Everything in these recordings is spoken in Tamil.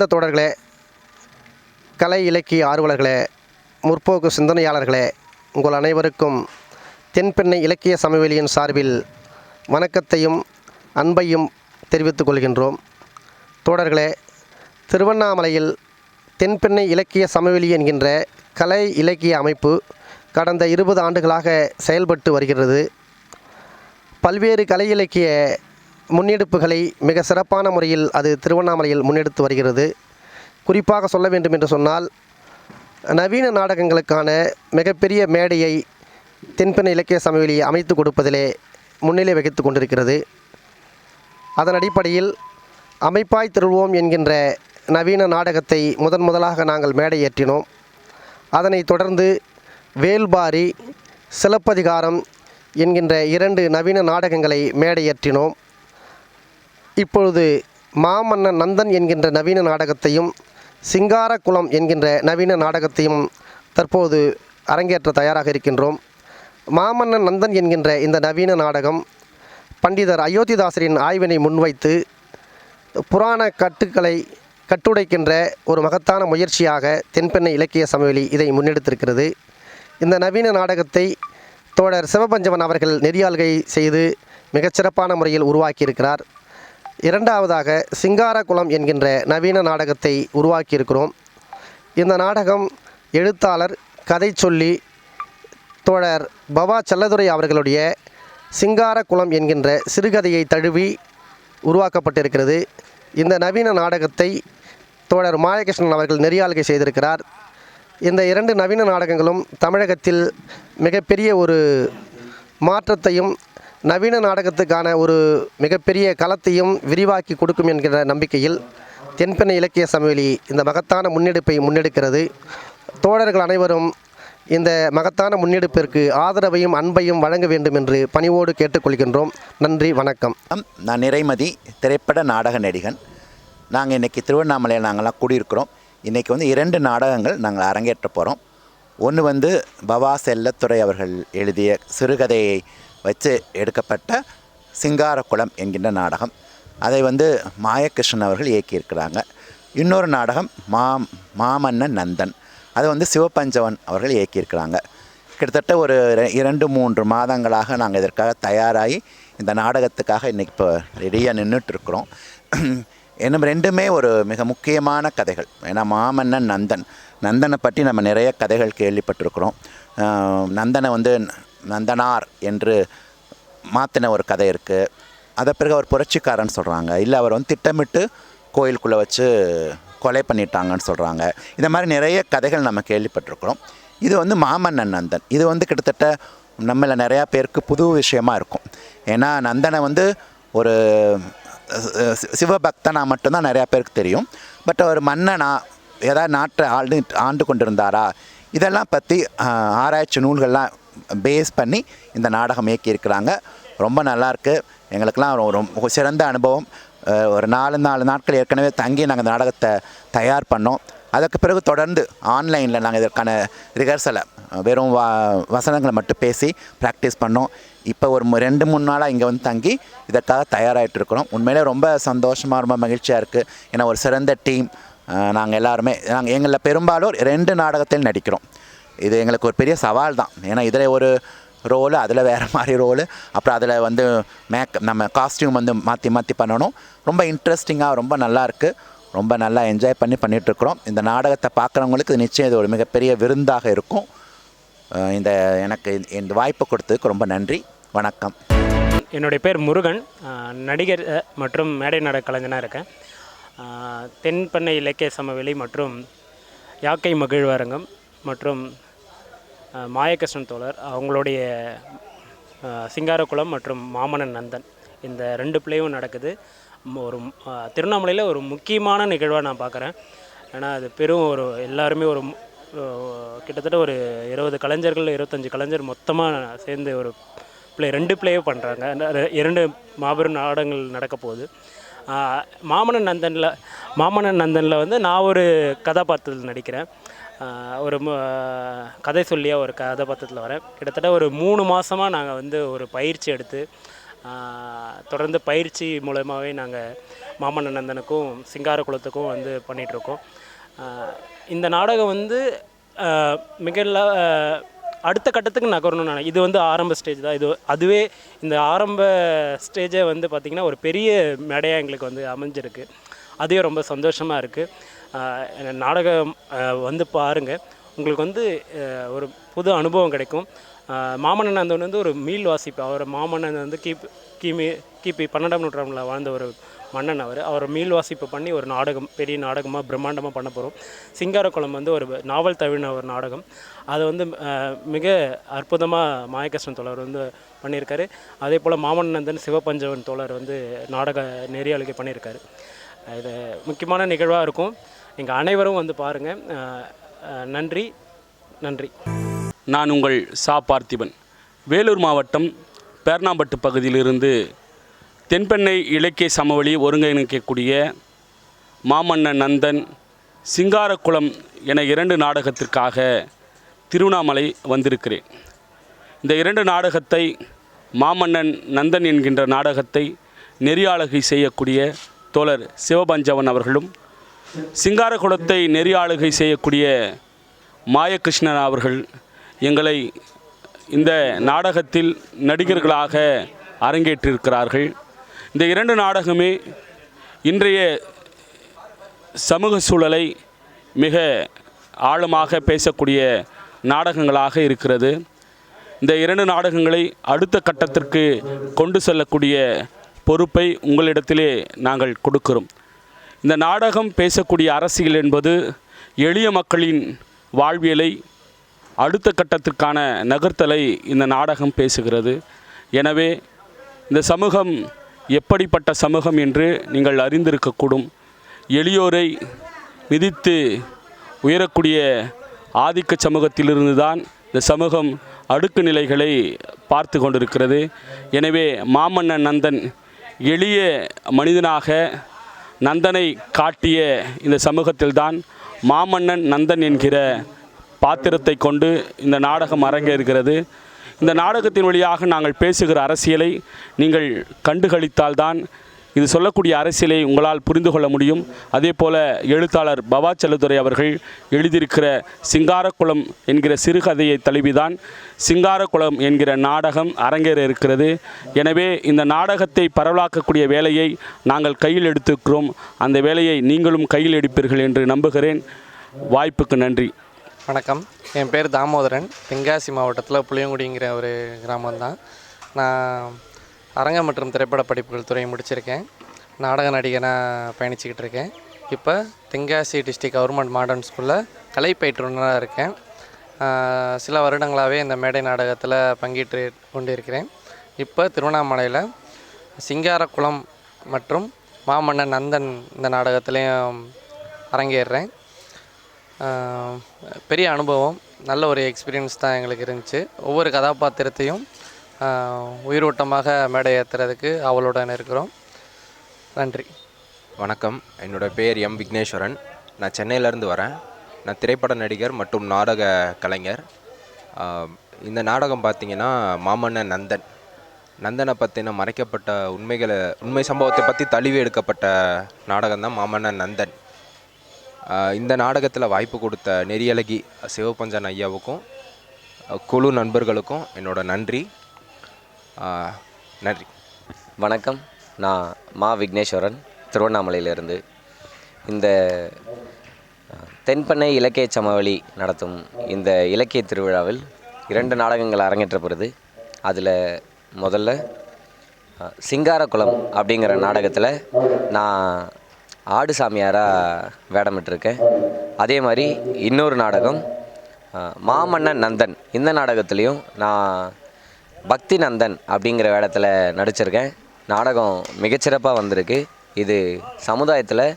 இந்த தொடர்களே கலை இலக்கிய ஆர்வலர்களே முற்போக்கு சிந்தனையாளர்களே உங்கள் அனைவருக்கும் தென்பெண்ணை இலக்கிய சமவெளியின் சார்பில் வணக்கத்தையும் அன்பையும் தெரிவித்துக் கொள்கின்றோம். தோழர்களே திருவண்ணாமலையில் தென்பெண்ணை இலக்கிய சமவெளி என்கின்ற கலை இலக்கிய அமைப்பு கடந்த இருபது ஆண்டுகளாக செயல்பட்டு வருகிறது. பல்வேறு கலை இலக்கிய முன்னெடுப்புகளை மிக சிறப்பான முறையில் அது திருவண்ணாமலையில் முன்னெடுத்து வருகிறது. குறிப்பாக சொல்ல வேண்டும் என்று சொன்னால் நவீன நாடகங்களுக்கான மிகப்பெரிய மேடையை தென்பெண் இலக்கிய சமவெளி அமைத்து கொடுப்பதிலே முன்னிலை வகித்து கொண்டிருக்கிறது. அதன் அடிப்படையில் அமைப்பாய் திருவோம் என்கின்ற நவீன நாடகத்தை முதன் முதலாக நாங்கள் மேடையேற்றினோம். அதனைத் தொடர்ந்து வேல்பாரி சிலப்பதிகாரம் என்கின்ற இரண்டு நவீன நாடகங்களை மேடையேற்றினோம். இப்பொழுது மாமன்னன் நந்தன் என்கின்ற நவீன நாடகத்தையும் சிங்காரக்குளம் என்கின்ற நவீன நாடகத்தையும் தற்போது அரங்கேற்ற தயாராக இருக்கின்றோம். மாமன்னன் நந்தன் என்கின்ற இந்த நவீன நாடகம் பண்டிதர் அயோத்திதாசரின் ஆய்வினை முன்வைத்து புராண கட்டுக்களை கட்டுடைக்கின்ற ஒரு மகத்தான முயற்சியாக தென்பெண்ணை இலக்கிய சமவெளி இதை முன்னெடுத்திருக்கிறது. இந்த நவீன நாடகத்தை தோழர் சிவபஞ்சவன் அவர்கள் நெறியாள்கை செய்து மிகச்சிறப்பான முறையில் உருவாக்கியிருக்கிறார். இரண்டாவதாக சிங்காரகுளம் என்கின்ற நவீன நாடகத்தை உருவாக்கியிருக்கிறோம். இந்த நாடகம் எழுத்தாளர் கதை சொல்லி தோழர் பவா செல்லதுரை அவர்களுடைய சிங்காரகுளம் என்கின்ற சிறுகதையை தழுவி உருவாக்கப்பட்டிருக்கிறது. இந்த நவீன நாடகத்தை தோழர் மாயகிருஷ்ணன் அவர்கள் நெறியாளுகை செய்திருக்கிறார். இந்த இரண்டு நவீன நாடகங்களும் தமிழகத்தில் மிகப்பெரிய ஒரு மாற்றத்தையும் நவீன நாடகத்துக்கான ஒரு மிகப்பெரிய களத்தையும் விரிவாக்கி கொடுக்கும் என்கிற நம்பிக்கையில் தென்பெண்ணை இலக்கிய சமவெளி இந்த மகத்தான முன்னெடுப்பை முன்னெடுக்கிறது. தோழர்கள் அனைவரும் இந்த மகத்தான முன்னெடுப்பிற்கு ஆதரவையும் அன்பையும் வழங்க வேண்டும் என்று பணிவோடு கேட்டுக்கொள்கின்றோம். நன்றி வணக்கம். நான் நிறைமதி திரைப்பட நாடக நடிகன். நாங்கள் இன்றைக்கி திருவண்ணாமலையில் நாங்கள்லாம் கூடியிருக்கிறோம். இன்றைக்கி வந்து இரண்டு நாடகங்கள் நாங்கள் அரங்கேற்ற போகிறோம் ஒன்று வந்து பவா செல்லத்துறை அவர்கள் எழுதிய சிறுகதையை வச்சு எடுக்கப்பட்ட சிங்காரக்குளம் என்கின்ற நாடகம். அதை வந்து மாயகிருஷ்ணன் அவர்கள் இயக்கியிருக்கிறாங்க. இன்னொரு நாடகம் மா மாமன்னன் நந்தன். அது வந்து சிவபஞ்சவன் அவர்கள் இயக்கியிருக்கிறாங்க. கிட்டத்தட்ட ஒரு ரெ- இரண்டு மூன்று மாதங்களாக நாங்கள் இதற்காக தயாராகி இந்த நாடகத்துக்காக இன்றைக்கி இப்போ ரெடியாக நின்றுட்டுருக்குறோம் இன்னும் ரெண்டுமே ஒரு மிக முக்கியமான கதைகள். ஏன்னா மாமன்னன் நந்தன். நந்தனை பற்றி நம்ம நிறைய கதைகள் கேள்விப்பட்டிருக்கிறோம். நந்தனை வந்து நந்தனார் என்று மாற்றின ஒரு கதை இருக்குது அதை பிறகு அவர் புரட்சிக்காரன்னு சொல்கிறாங்க இல்லை அவர் வந்து திட்டமிட்டு கோயிலுக்குள்ளே வச்சு கொலை பண்ணிட்டாங்கன்னு சொல்கிறாங்க இந்த மாதிரி நிறைய கதைகள் நம்ம கேள்விப்பட்டிருக்கிறோம். இது வந்து மாமன்னன் நந்தன். இது வந்து கிட்டத்தட்ட நம்மள நிறையா பேருக்கு புது விஷயமா இருக்கும். ஏன்னா நந்தனை வந்து ஒரு சிவபக்தனாக சி- சிவபக்தனா மட்டும்தான் நிறையா பேருக்கு தெரியும். பட் அவர் மன்னனா ஏதாவது நாட்டை ஆண்டு ஆண்டு கொண்டிருந்தாரா? இதெல்லாம் பற்றி ஆராய்ச்சி நூல்கள்லாம் பேஸ் பண்ணி இந்த நாடகம் இயக்கியிருக்கிறாங்க. ரொம்ப நல்லாயிருக்கு. எங்களுக்கெல்லாம் ரொம்ப சிறந்த அனுபவம். ஒரு நாலு நாலு நாட்கள் ஏற்கனவே தங்கி நாங்கள் இந்த நாடகத்தை தயார் பண்ணோம். அதுக்கு பிறகு தொடர்ந்து ஆன்லைனில் நாங்கள் இதற்கான ரிஹர்சலை வெறும் வா வசனங்களை மட்டும் பேசி ப்ராக்டிஸ் பண்ணோம். இப்போ ஒரு ரெண்டு மூணு நாளாக இங்கே வந்து தங்கி இதற்காக தயாராகிட்டு இருக்கிறோம். உண்மையிலே ரொம்ப சந்தோஷமாக ரொம்ப மகிழ்ச்சியாக இருக்குது ஏன்னா ஒரு சிறந்த டீம் நாங்கள் எல்லாருமே நாங்கள் எங்களில் பெரும்பாலும் ரெண்டு நாடகத்தில் நடிக்கிறோம். இது எங்களுக்கு ஒரு பெரிய சவால் தான். ஏன்னா இதில் ஒரு ரோலு அதில் வேறு மாதிரி ரோலு. அப்புறம் அதில் வந்து மேக் நம்ம காஸ்டியூம் வந்து மாற்றி மாற்றி பண்ணணும். ரொம்ப இன்ட்ரெஸ்டிங்காக ரொம்ப நல்லா இருக்குது ரொம்ப நல்லா என்ஜாய் பண்ணி பண்ணிகிட்ருக்குறோம் இந்த நாடகத்தை பார்க்குறவங்களுக்கு இது நிச்சயம் இது ஒரு மிகப்பெரிய விருந்தாக இருக்கும். இந்த எனக்கு இந்த வாய்ப்பு கொடுத்ததுக்கு ரொம்ப நன்றி. வணக்கம். என்னுடைய பேர் முருகன். நடிகர் மற்றும் மேடை நாடக கலைஞனாக இருக்கேன். தென்பண்ணை இலக்கிய சமவெளி மற்றும் யாக்கை மகிழ்வரங்கம் மற்றும் மாயகிருஷ்ணன் தோழர் அவங்களுடைய சிங்காரக்குளம் மற்றும் மாமனன் நந்தன். இந்த ரெண்டு பிள்ளையும் நடக்குது. ஒரு திருவண்ணாமலையில் ஒரு முக்கியமான நிகழ்வாக நான் பார்க்குறேன் ஏன்னா அது பெரும் ஒரு எல்லாருமே ஒரு கிட்டத்தட்ட ஒரு இருபது கலைஞர்கள் இருபத்தஞ்சி கலைஞர் மொத்தமாக சேர்ந்து ஒரு பிள்ளை ரெண்டு ப்ளே பண்ணுறாங்க இரண்டு மாபெரும் நாடகங்கள் நடக்க போகுது. மாமனன் நந்தனில் மாமனன் நந்தனில் வந்து நான் ஒரு கதாபாத்திரத்தில் நடிக்கிறேன். ஒரு கதை சொல்லியாக ஒரு கதாபாத்திரத்தில் வரேன். கிட்டத்தட்ட ஒரு மூணு மாதமாக நாங்கள் வந்து ஒரு பயிற்சி எடுத்து தொடர்ந்து பயிற்சி மூலமாகவே நாங்கள் மாமன்ன நந்தனுக்கும் சிங்கார குளத்துக்கும் வந்து பண்ணிகிட்ருக்கோம் இந்த நாடகம் வந்து மிக அடுத்த கட்டத்துக்கு நகரணும்னு நான் இது வந்து ஆரம்ப ஸ்டேஜ் தான். இது அதுவே இந்த ஆரம்ப ஸ்டேஜை வந்து பார்த்திங்கன்னா ஒரு பெரிய மேடையாக எங்களுக்கு வந்து அமைஞ்சிருக்கு. அதுவே ரொம்ப சந்தோஷமாக இருக்குது நாடகம் வந்து பாருங்கள் உங்களுக்கு வந்து ஒரு புது அனுபவம் கிடைக்கும். மாமன்னன் அந்தவன் வந்து ஒரு மீள் வாசிப்பு. அவர் மாமன்னன் வந்து கிபி கிமி கிபி பன்னெண்டாம் நூற்றாண்டில் வாழ்ந்த ஒரு மன்னன் அவர். அவர் மீள் வாசிப்பு பண்ணி ஒரு நாடகம் பெரிய நாடகமாக பிரம்மாண்டமாக பண்ண போகிறோம் சிங்காரக்குளம் வந்து ஒரு நாவல் தழுவின ஒரு நாடகம். அதை வந்து மிக அற்புதமாக மாயகிருஷ்ணன் தோழர் வந்து பண்ணியிருக்காரு. அதே போல் மாமன்னந்தன் சிவபஞ்சவன் தோழர் வந்து நாடக நெறியாளுகை பண்ணியிருக்காரு. இது முக்கியமான நிகழ்வாக இருக்கும். நீங்கள் அனைவரும் வந்து பாருங்கள் நன்றி நன்றி. நான் உங்கள் சா பார்த்திபன். வேலூர் மாவட்டம் பேர்ணாம்பட்டு பகுதியிலிருந்து தென்பெண்ணை இலக்கிய சமவெளி ஒருங்கிணைக்கக்கூடிய மாமன்னன் நந்தன் சிங்காரக்குளம் என இரண்டு நாடகத்திற்காக திருவண்ணாமலை வந்திருக்கிறேன். இந்த இரண்டு நாடகத்தை மாமன்னன் நந்தன் என்கின்ற நாடகத்தை நெறியாளகை செய்யக்கூடிய தோழர் சிவபஞ்சவன் அவர்களும் சிங்காரகுளத்தை நெறியாளுகை செய்யக்கூடிய மாயகிருஷ்ணன் அவர்கள் எங்களை இந்த நாடகத்தில் நடிகர்களாக அரங்கேற்றிருக்கிறார்கள். இந்த இரண்டு நாடகமே இன்றைய சமூக சூழலை மிக ஆழமாக பேசக்கூடிய நாடகங்களாக இருக்கிறது. இந்த இரண்டு நாடகங்களை அடுத்த கட்டத்திற்கு கொண்டு செல்லக்கூடிய பொறுப்பை உங்களிடத்திலே நாங்கள் கொடுக்கிறோம். இந்த நாடகம் பேசக்கூடிய அரசியல் என்பது எளிய மக்களின் வாழ்வியலை அடுத்த கட்டத்திற்கான நகர்த்தலை இந்த நாடகம் பேசுகிறது. எனவே இந்த சமூகம் எப்படிப்பட்ட சமூகம் என்று நீங்கள் அறிந்திருக்கக்கூடும். எளியோரை மிதித்து உயரக்கூடிய ஆதிக்க சமூகத்திலிருந்து தான் இந்த சமூகம் அடுக்கு நிலைகளை பார்த்து கொண்டிருக்கிறது. எனவே மாமன்னன் நந்தன் எளிய மனிதனாக நந்தனை காட்டிய இந்த சமூகத்தில்தான் மாமன்னன் நந்தன் என்கிற பாத்திரத்தை கொண்டு இந்த நாடகம் அரங்கேறுகிறது இந்த நாடகத்தின் வழியாக நாங்கள் பேசுகிற அரசியலை நீங்கள் கண்டுகளித்தால்தான் இது சொல்லக்கூடிய அரசியலை உங்களால் புரிந்து கொள்ள முடியும். அதே போல எழுத்தாளர் பவா செல்லதுரை அவர்கள் எழுதியிருக்கிற சிங்காரக்குளம் என்கிற சிறுகதையை தழுவிதான் சிங்காரக்குளம் என்கிற நாடகம் அரங்கேற இருக்கிறது. எனவே இந்த நாடகத்தை பரவலாக்கக்கூடிய வேலையை நாங்கள் கையில் எடுத்துக்கிறோம் அந்த வேலையை நீங்களும் கையில் எடுப்பீர்கள் என்று நம்புகிறேன். வாய்ப்புக்கு நன்றி. வணக்கம். என் பேர் தாமோதரன். தென்காசி மாவட்டத்தில் புளியங்குடிங்கிற ஒரு கிராமம்தான். நான் அரங்க மற்றும் திரைப்பட படிப்புகள் துறையை முடிச்சிருக்கேன். நாடக நடிகனாக பயணிச்சுக்கிட்டு இருக்கேன் இப்போ தென்காசி டிஸ்ட்ரிக் கவர்மெண்ட் மாடர்ன் ஸ்கூலில் கலை பயிற்றுனராக இருக்கேன். சில வருடங்களாகவே இந்த மேடை நாடகத்தில் பங்கேற்று கொண்டிருக்கிறேன். இப்போ திருவண்ணாமலையில் சிங்காரக்குளம் மற்றும் மாமன்னன் நந்தன் இந்த நாடகத்துலேயும் அரங்கேறுறேன் பெரிய அனுபவம் நல்ல ஒரு எக்ஸ்பீரியன்ஸ் தான் எங்களுக்கு இருந்துச்சு. ஒவ்வொரு கதாபாத்திரத்தையும் உயிரோட்டமாக மேடை ஏற்றுறதுக்கு அவளுடன் இருக்கிறோம். நன்றி. வணக்கம். என்னோட பேர் எம் விக்னேஸ்வரன். நான் சென்னையிலேருந்து வரேன். நான் திரைப்பட நடிகர் மற்றும் நாடக கலைஞர். இந்த நாடகம் பார்த்தீங்கன்னா மாமன்னன் நந்தன். நந்தனை பற்றின மறைக்கப்பட்ட உண்மைகளை உண்மை சம்பவத்தை பற்றி தழுவி எடுக்கப்பட்ட நாடகம் தான் மாமன்னன் நந்தன். இந்த நாடகத்தில் வாய்ப்பு கொடுத்த நெறியழகி சிவபஞ்சன் ஐயாவுக்கும் குழு நண்பர்களுக்கும் என்னோடய நன்றி. நன்றி. வணக்கம். நான் மா விக்னேஸ்வரன் திருவண்ணாமலையிலிருந்து. இந்த தென்பண்ணை இலக்கிய சமவெளி நடத்தும் இந்த இலக்கிய திருவிழாவில் இரண்டு நாடகங்கள் அரங்கேற்றப்படுது. அதில் முதல்ல சிங்காரக்குளம் அப்படிங்கிற நாடகத்தில் நான் ஆடு சாமியாராக வேடமிட்டிருக்கேன் அதே மாதிரி இன்னொரு நாடகம் மாமன்னன் நந்தன். இந்த நாடகத்துலேயும் நான் பக்தி நந்தன் அப்படிங்கிற வேடத்தில் நடிச்சிருக்கேன். நாடகம் மிகச்சிறப்பாக வந்திருக்கு. இது சமுதாயத்தில்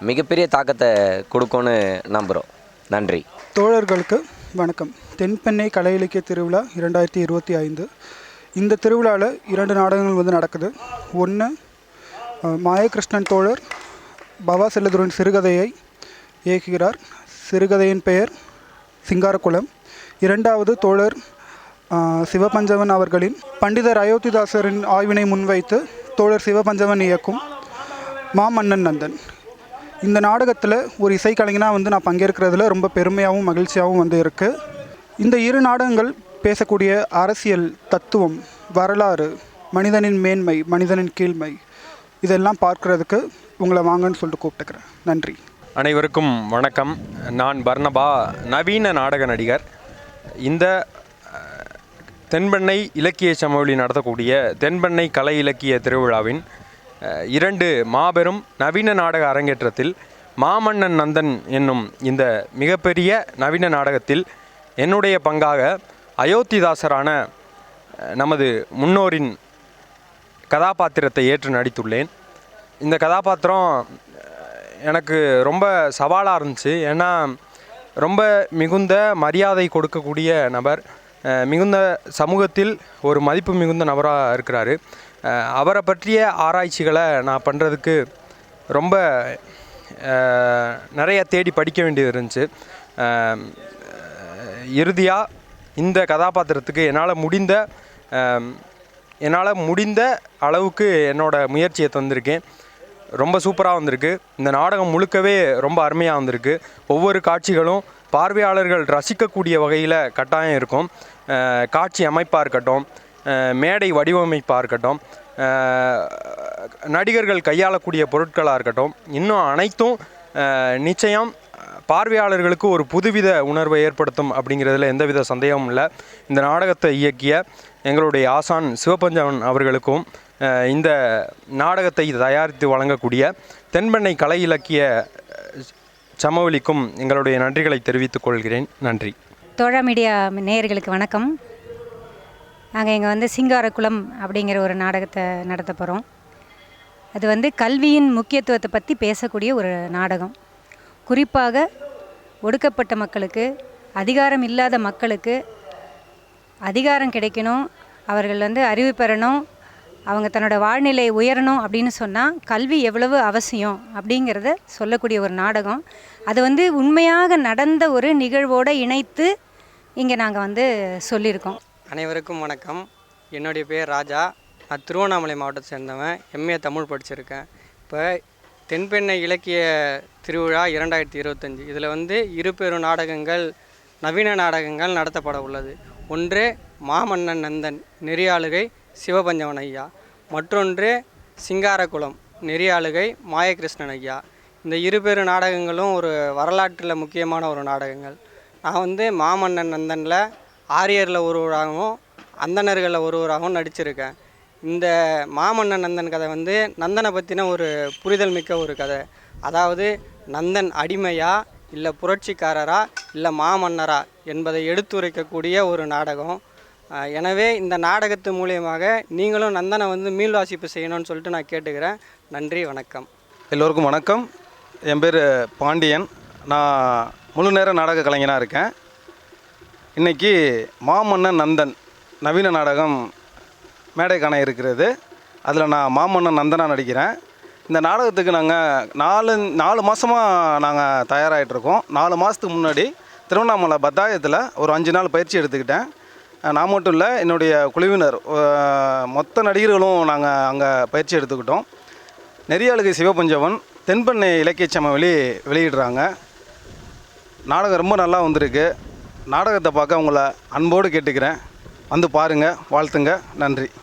மிகப்பெரிய தாக்கத்தை கொடுக்கும்னு நம்புகிறோம் நன்றி. தோழர்களுக்கு வணக்கம். தென்பெண்ணை கலை இலக்கிய திருவிழா இரண்டாயிரத்தி இருபத்தி ஐந்து. இந்த திருவிழாவில் இரண்டு நாடகங்கள் வந்து நடக்குது. ஒன்று மாயகிருஷ்ணன் தோழர் பவா செல்லதுரன் சிறுகதையை இயக்குகிறார். சிறுகதையின் பெயர் சிங்காரக்குளம் இரண்டாவது தோழர் சிவபஞ்சவன் அவர்களின் பண்டிதர் அயோத்திதாசரின் ஆய்வினை முன்வைத்து தோழர் சிவபஞ்சவன் இயக்கும் மாமன்னன் நந்தன். இந்த நாடகத்தில் ஒரு இசைக்கலைஞனாக வந்து நான் பங்கேற்கிறதுல ரொம்ப பெருமையாகவும் மகிழ்ச்சியாகவும் வந்து இருக்குது இந்த இரு நாடகங்கள் பேசக்கூடிய அரசியல் தத்துவம் வரலாறு மனிதனின் மேன்மை மனிதனின் கீழ்மை இதெல்லாம் பார்க்குறதுக்கு உங்களை வாங்கன்னு சொல்லிட்டு கூப்பிட்டுக்கிறேன். நன்றி. அனைவருக்கும் வணக்கம். நான் பர்ணபா நவீன நாடக நடிகர். இந்த தென்பெண்ணை இலக்கிய சமவெளி நடத்தக்கூடிய தென்பெண்ணை கலை இலக்கிய திருவிழாவின் இரண்டு மாபெரும் நவீன நாடக அரங்கேற்றத்தில் மாமன்னன் நந்தன் என்னும் இந்த மிகப்பெரிய நவீன நாடகத்தில் என்னுடைய பங்காக அயோத்திதாசரான நமது முன்னோரின் கதாபாத்திரத்தை ஏற்று நடித்துள்ளேன். இந்த கதாபாத்திரம் எனக்கு ரொம்ப சவாலாக இருந்துச்சு. ஏன்னா ரொம்ப மிகுந்த மரியாதை கொடுக்கக்கூடிய நபர். மிகுந்த சமூகத்தில் ஒரு மதிப்பு மிகுந்த நபராக இருக்கிறார். அவரை பற்றிய ஆராய்ச்சிகளை நான் பண்ணுறதுக்கு ரொம்ப நிறைய தேடி படிக்க வேண்டியது இருந்துச்சு. இறுதியாக இந்த கதாபாத்திரத்துக்கு என்னால் முடிந்த என்னால் முடிந்த அளவுக்கு என்னோடய முயற்சியை தந்திருக்கேன். ரொம்ப சூப்பராக வந்திருக்கு. இந்த நாடகம் முழுக்கவே ரொம்ப அருமையாக வந்திருக்கு. ஒவ்வொரு காட்சிகளும் பார்வையாளர்கள் ரசிக்கக்கூடிய வகையில் கட்டாயம் இருக்கும். காட்சி அமைப்பாக இருக்கட்டும் மேடை வடிவமைப்பாக இருக்கட்டும் நடிகர்கள் கையாளக்கூடிய பொருட்களாக இருக்கட்டும் இன்னும் அனைத்தும் நிச்சயம் பார்வையாளர்களுக்கு ஒரு புதுவித உணர்வை ஏற்படுத்தும் அப்படிங்கிறதுல எந்தவித சந்தேகமும் இல்லை. இந்த நாடகத்தை இயக்கிய எங்களுடைய ஆசான் சிவபஞ்சவன் அவர்களுக்கும் இந்த நாடகத்தை தயாரித்து வழங்கக்கூடிய தென்பெண்ணை கலை இலக்கிய சமவெளிக்கும் எங்களுடைய நன்றிகளை தெரிவித்துக் கொள்கிறேன். நன்றி. தோழா மீடியா நேயர்களுக்கு வணக்கம். நாங்கள் இங்கே வந்து சிங்காரக்குளம் அப்படிங்கிற ஒரு நாடகத்தை நடத்த போகிறோம் அது வந்து கல்வியின் முக்கியத்துவத்தை பற்றி பேசக்கூடிய ஒரு நாடகம். குறிப்பாக ஒடுக்கப்பட்ட மக்களுக்கு அதிகாரம் இல்லாத மக்களுக்கு அதிகாரம் கிடைக்கணும் அவர்கள் வந்து அறிவு பெறணும் அவங்க தன்னோட வாழ்நிலை உயரணும் அப்படின்னு சொன்னால் கல்வி எவ்வளவு அவசியம் அப்படிங்கிறத சொல்லக்கூடிய ஒரு நாடகம். அது வந்து உண்மையாக நடந்த ஒரு நிகழ்வோடு இணைத்து இங்கே நாங்கள் வந்து சொல்லியிருக்கோம். அனைவருக்கும் வணக்கம். என்னுடைய பேர் ராஜா. நான் திருவண்ணாமலை மாவட்டத்தை சேர்ந்தவன். எம்ஏ தமிழ் படிச்சிருக்கேன். இப்போ தென்பெண்ணை இலக்கிய திருவிழா இரண்டாயிரத்தி இருபத்தஞ்சி. இதில் வந்து இரு பெரும் நாடகங்கள் நவீன நாடகங்கள் நடத்தப்பட உள்ளது. ஒன்று மாமன்னன் நந்தன் நெறியாளுகை சிவபஞ்சவன் ஐயா. மற்றொன்று சிங்காரகுளம் நெறியாளுகை மாயகிருஷ்ணன் ஐயா. இந்த இரு பெரு நாடகங்களும் ஒரு வரலாற்றில் முக்கியமான ஒரு நாடகங்கள். நான் வந்து மாமன்னன் நந்தனில் ஆரியரில் ஒருவராகவும் அந்தணர்களில் ஒருவராகவும் நடிச்சிருக்கேன். இந்த மாமன்னன் நந்தன் கதை வந்து நந்தனை பற்றின ஒரு புரிதல் மிக்க ஒரு கதை. அதாவது நந்தன் அடிமையா இல்லை புரட்சிக்காரரா இல்லை மாமன்னரா என்பதை எடுத்துரைக்கக்கூடிய ஒரு நாடகம். எனவே இந்த நாடகத்து மூலியமாக நீங்களும் நந்தனை வந்து மீள் வாசிப்பு செய்யணும்னு சொல்லிட்டு நான் கேட்டுக்கிறேன். நன்றி வணக்கம். எல்லோருக்கும் வணக்கம். என் பேர் பாண்டியன். நான் முழு நேர நாடக கலைஞனாக இருக்கேன். இன்றைக்கி மாமன்னன் நந்தன் நவீன நாடகம் மேடை காண இருக்கிறது. அதில் நான் மாமன்னன் நந்தனாக நடிக்கிறேன். இந்த நாடகத்துக்கு நாங்கள் நாலு நாலு மாதமாக நாங்கள் தயாராகிட்ருக்கோம் நாலு மாதத்துக்கு முன்னாடி திருவண்ணாமலை பத்தாயத்தில் ஒரு அஞ்சு நாள் பயிற்சி எடுத்துக்கிட்டேன். நான் மட்டும் இல்லை என்னுடைய குழுவினர் மொத்த நடிகர்களும் நாங்கள் அங்கே பயிற்சி எடுத்துக்கிட்டோம். நெறியாளுகை சிவபஞ்சவன் தென்பெண்ணை இலக்கிய சமவெளி வெளியிடுறாங்க. நாடகம் ரொம்ப நல்லா வந்திருக்கு. நாடகத்தை பார்க்க உங்களை அன்போடு கேட்டுக்கிறேன். வந்து பாருங்கள் வாழ்த்துங்க. நன்றி.